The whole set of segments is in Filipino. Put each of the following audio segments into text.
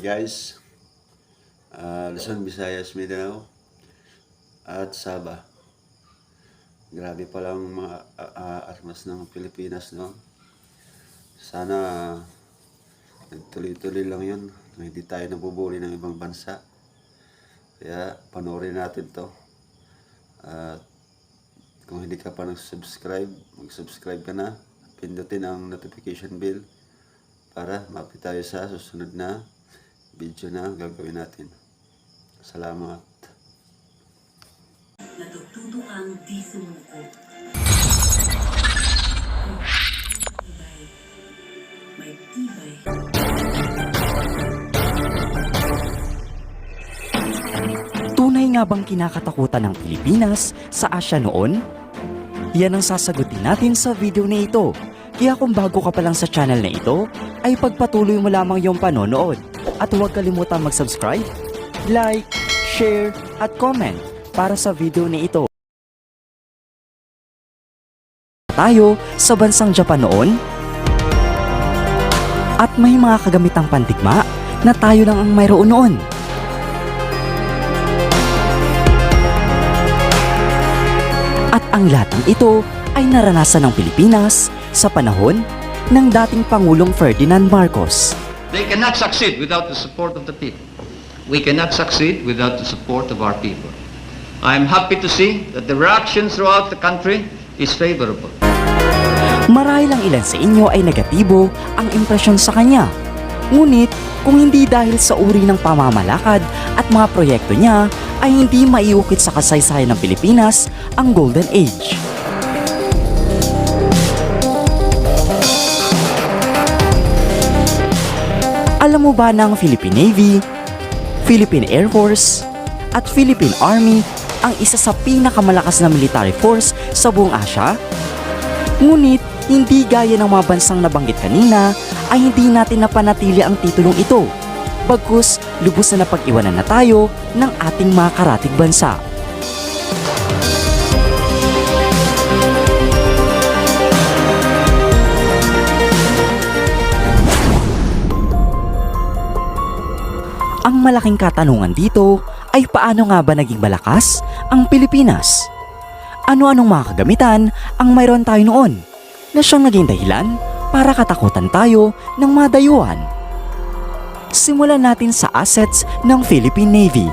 guys. Uh, Luzon, Visayas, Mindanao at Sabah. Grabe palang mga uh, uh, armas ng Pilipinas, no? Sana nagtuloy-tuloy lang yun. Hindi tayo nabubuli ng ibang bansa. Kaya panoorin natin to. At kung hindi ka pa nag-subscribe, mag-subscribe ka na. Pindutin ang notification bell para mapit tayo sa susunod na video na gagawin natin. Salamat. Natututo kang di sumuko. May tibay. Tunay nga bang kinakatakutan ng Pilipinas sa Asya noon? Yan ang sasagutin natin sa video na ito. Kaya kung bago ka pa lang sa channel na ito, ay pagpatuloy mo lamang yung panonood. At huwag kalimutan mag-subscribe, like, share, at comment para sa video na ito. Tayo sa bansang Japan noon? At may mga kagamitang pandigma na tayo lang ang mayroon noon. At ang lahat ng ito ay naranasan ng Pilipinas sa panahon ng dating Pangulong Ferdinand Marcos. They cannot succeed without the support of the people. We cannot succeed without the support of our people. I'm happy to see that the reaction throughout the country is favorable. Marahil ang ilan sa inyo ay negatibo ang impresyon sa kanya. Ngunit kung hindi dahil sa uri ng pamamalakad at mga proyekto niya ay hindi maiukit sa kasaysayan ng Pilipinas ang Golden Age. Mo ba ang Philippine Navy, Philippine Air Force, at Philippine Army ang isa sa pinakamalakas na military force sa buong Asya? Ngunit, hindi gaya ng mga bansang nabanggit kanina, ay hindi natin napanatili ang titulong ito. Bagkus, lubos na napag-iwanan na tayo ng ating mga karatig bansa. Ang malaking katanungan dito ay paano nga ba naging malakas ang Pilipinas? Ano-anong mga kagamitan ang mayroon tayo noon na siyang naging dahilan para katakutan tayo ng mga dayuhan? Simulan natin sa assets ng Philippine Navy.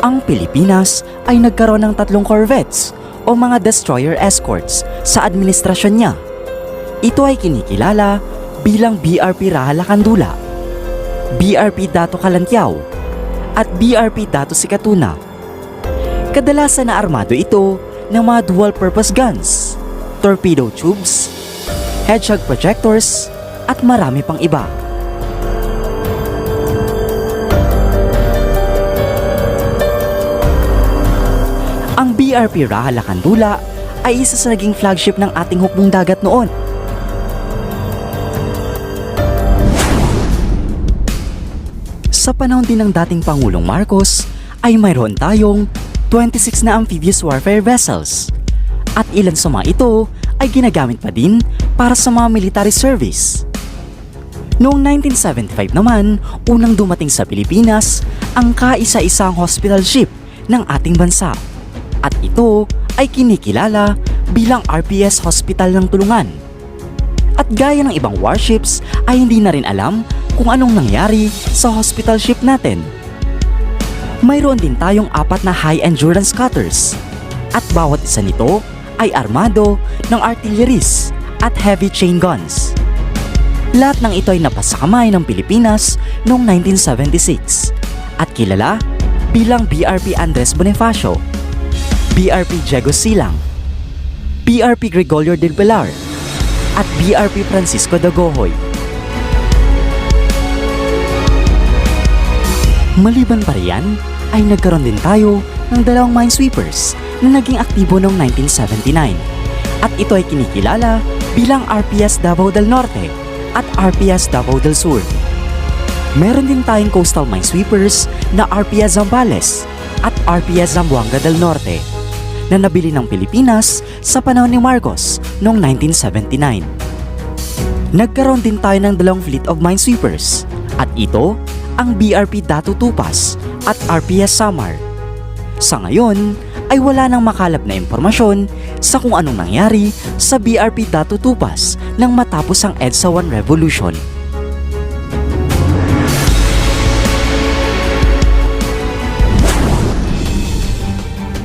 Ang Pilipinas ay nagkaroon ng tatlong corvettes o mga destroyer escorts sa administrasyon niya. Ito ay kinikilala bilang BRP Rahala Kandula, BRP Dato Kalantiaw, at BRP Dato Sikatuna. Kadalasan na armado ito ng mga dual-purpose guns, torpedo tubes, hedgehog projectors, at marami pang iba. Ang BRP Rahala Kandula ay isa sa naging flagship ng ating hukbong dagat noon. Sa panahon din ng dating Pangulong Marcos ay mayroon tayong 26 na amphibious warfare vessels. At ilan sa mga ito ay ginagamit pa din para sa mga military service. Noong 1975 naman, unang dumating sa Pilipinas ang kaisa-isang hospital ship ng ating bansa. At ito ay kinikilala bilang RPS Hospital ng Tulungan. At gaya ng ibang warships ay hindi na rin alam kung anong nangyari sa hospital ship natin. Mayroon din tayong apat na high endurance cutters at bawat isa nito ay armado ng artilleries at heavy chain guns. Lahat ng ito ay napasa kamay ng Pilipinas noong 1976 at kilala bilang BRP Andres Bonifacio, BRP Diego Silang, BRP Gregorio del Pilar, at BRP Francisco de Maliban pa riyan, ay nagkaroon din tayo ng dalawang minesweepers na naging aktibo noong 1979. At ito ay kinikilala bilang RPS Davao del Norte at RPS Davao del Sur. Meron din tayong coastal minesweepers na RPS Zambales at RPS Zamboanga del Norte na nabili ng Pilipinas sa panahon ni Marcos noong 1979. Nagkaroon din tayo ng dalawang fleet of minesweepers at ito ang BRP Datu Tupas at RPS Samar. Sa ngayon ay wala nang makalap na impormasyon sa kung anong nangyari sa BRP Datu Tupas nang matapos ang EDSA 1 Revolution.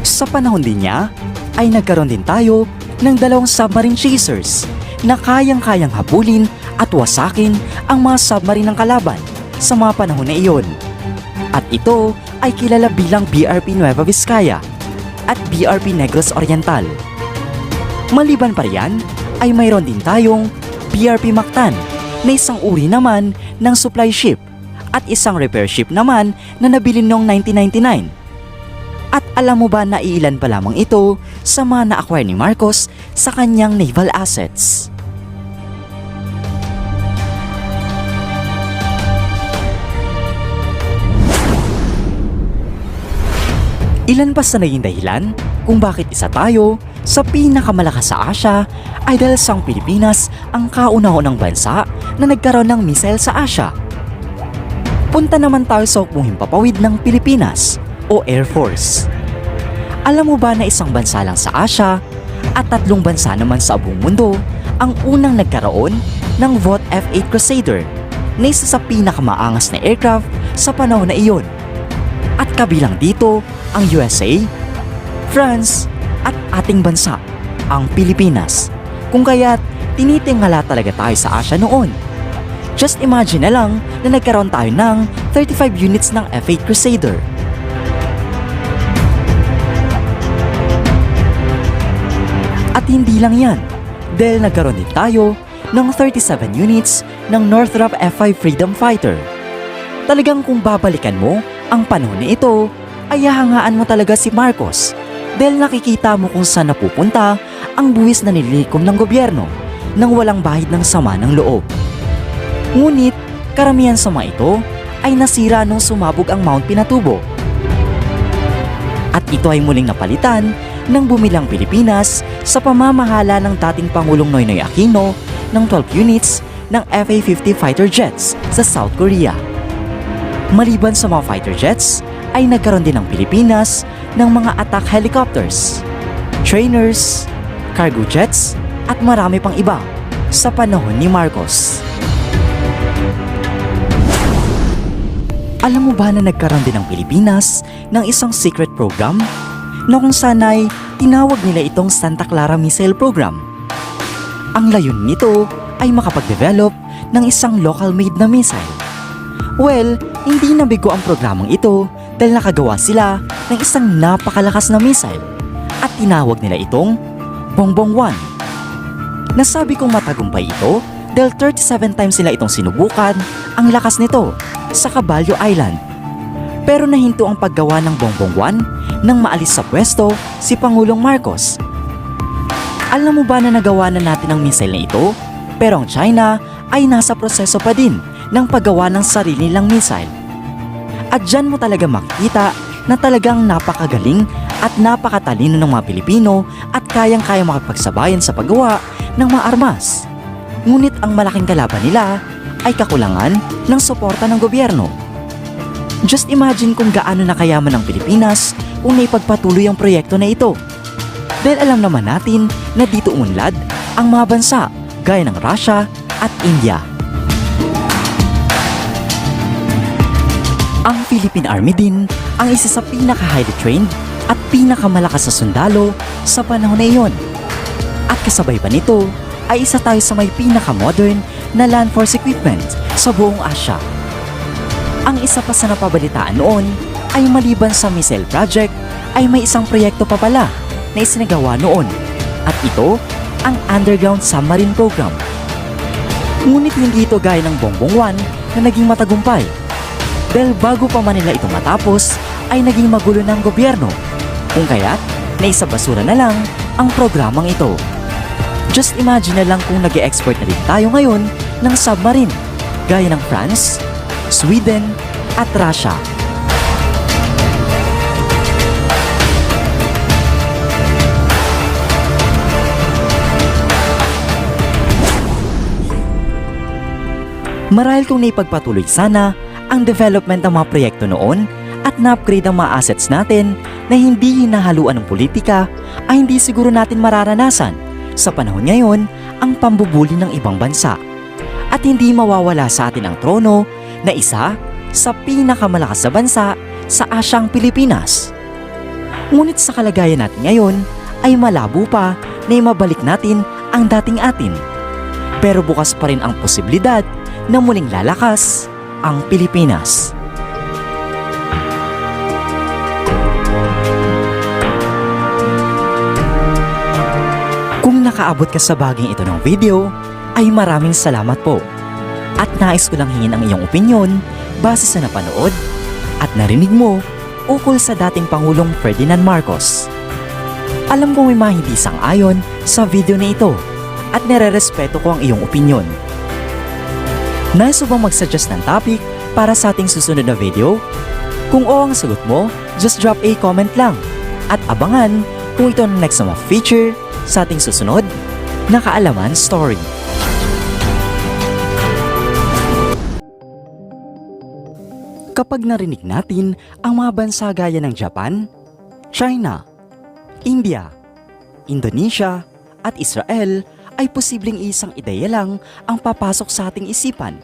Sa panahon din niya, ay nagkaroon din tayo ng dalawang submarine chasers na kayang-kayang habulin at wasakin ang mga submarine ng kalaban sa mga panahon na iyon. At ito ay kilala bilang BRP Nueva Vizcaya at BRP Negros Oriental. Maliban pa riyan, ay mayroon din tayong BRP Mactan na isang uri naman ng supply ship at isang repair ship naman na nabili noong 1999. At alam mo ba na iilan pa lamang ito sa mga na-acquire ni Marcos sa kanyang naval assets? Ilan pa sa naging dahilan kung bakit isa tayo sa pinakamalakas sa Asia ay dahil sa Pilipinas ang kauna-unang bansa na nagkaroon ng missile sa Asia. Punta naman tayo sa hukbong himpapawid ng Pilipinas o Air Force. Alam mo ba na isang bansa lang sa Asia at tatlong bansa naman sa buong mundo ang unang nagkaroon ng VOT F-8 Crusader na isa sa pinakamaangas na aircraft sa panahon na iyon. At kabilang dito ang USA, France, at ating bansa, ang Pilipinas. Kung kaya't tinitingala talaga tayo sa Asia noon. Just imagine na lang na nagkaroon tayo ng 35 units ng F-8 Crusader. At hindi lang yan, dahil nagkaroon din tayo ng 37 units ng Northrop F-5 Freedom Fighter. Talagang kung babalikan mo ang panahon na ito, ay hahangaan mo talaga si Marcos dahil nakikita mo kung saan napupunta ang buwis na nililikom ng gobyerno nang walang bahid ng sama ng loob. Ngunit, karamihan sa mga ito ay nasira nung sumabog ang Mount Pinatubo. At ito ay muling napalitan ng bumilang Pilipinas sa pamamahala ng dating Pangulong Noynoy Aquino ng 12 units ng FA-50 fighter jets sa South Korea. Maliban sa mga fighter jets, ay nagkaroon din ng Pilipinas ng mga attack helicopters, trainers, cargo jets, at marami pang iba sa panahon ni Marcos. Alam mo ba na nagkaroon din ng Pilipinas ng isang secret program na kung saan ay tinawag nila itong Santa Clara Missile Program. Ang layon nito ay makapag-develop ng isang local-made na missile. Well, hindi nabigo ang programang ito dahil nakagawa sila ng isang napakalakas na missile at tinawag nila itong Bongbong 1. Nasabi kong matagumpay ito dahil 37 times nila itong sinubukan ang lakas nito sa Caballo Island. Pero nahinto ang paggawa ng Bongbong 1 nang maalis sa pwesto si Pangulong Marcos. Alam mo ba na nagawa na natin ang missile na ito? Pero ang China ay nasa proseso pa din ng paggawa ng sarili nilang missile. At dyan mo talaga makikita na talagang napakagaling at napakatalino ng mga Pilipino at kayang-kaya makipagsabayan sa paggawa ng mga armas. Ngunit ang malaking kalaban nila ay kakulangan ng suporta ng gobyerno. Just imagine kung gaano nakayaman ng Pilipinas kung naipagpatuloy ang proyekto na ito. Dahil alam naman natin na dito umunlad ang mga bansa gaya ng Russia at India. Ang Philippine Army din ang isa sa pinaka-highly trained at pinakamalakas na sundalo sa panahon na iyon. At kasabay pa nito ay isa tayo sa may pinaka-modern na land force equipment sa buong Asia. Ang isa pa sa napabalitaan noon ay maliban sa missile project ay may isang proyekto pa pala na isinagawa noon at ito ang Underground Submarine Program. Ngunit hindi ito gaya ng Bongbong 1 na naging matagumpay dahil bago pa man nila ito matapos ay naging magulo ng gobyerno kung kaya't naisa basura na lang ang programang ito. Just imagine na lang kung nag export na rin tayo ngayon ng submarine gaya ng France, Sweden at Russia. Marahil kung naipagpatuloy sana ang development ng mga proyekto noon at na-upgrade ang mga assets natin na hindi hinahaluan ng politika ay hindi siguro natin mararanasan sa panahon ngayon ang pambubuli ng ibang bansa. At hindi mawawala sa atin ang trono na isa sa pinakamalakas na bansa sa Asyang Pilipinas. Ngunit sa kalagayan natin ngayon ay malabo pa na mabalik natin ang dating atin. Pero bukas pa rin ang posibilidad na muling lalakas ang Pilipinas. Kung nakaabot ka sa baging ito ng video, ay maraming salamat po. At nais ko lang hingin ang iyong opinyon base sa napanood at narinig mo ukol sa dating Pangulong Ferdinand Marcos. Alam kong may mga hindi sang-ayon sa video na ito at nire-respeto ko ang iyong opinyon. Mo bang mag-suggest ng topic para sa ating susunod na video? Kung oo ang sagot mo, just drop a comment lang at abangan kung ito ang next na feature sa ating susunod na Kaalaman Story. Kapag narinig natin ang mga bansa gaya ng Japan, China, India, Indonesia at Israel ay posibleng isang ideya lang ang papasok sa ating isipan.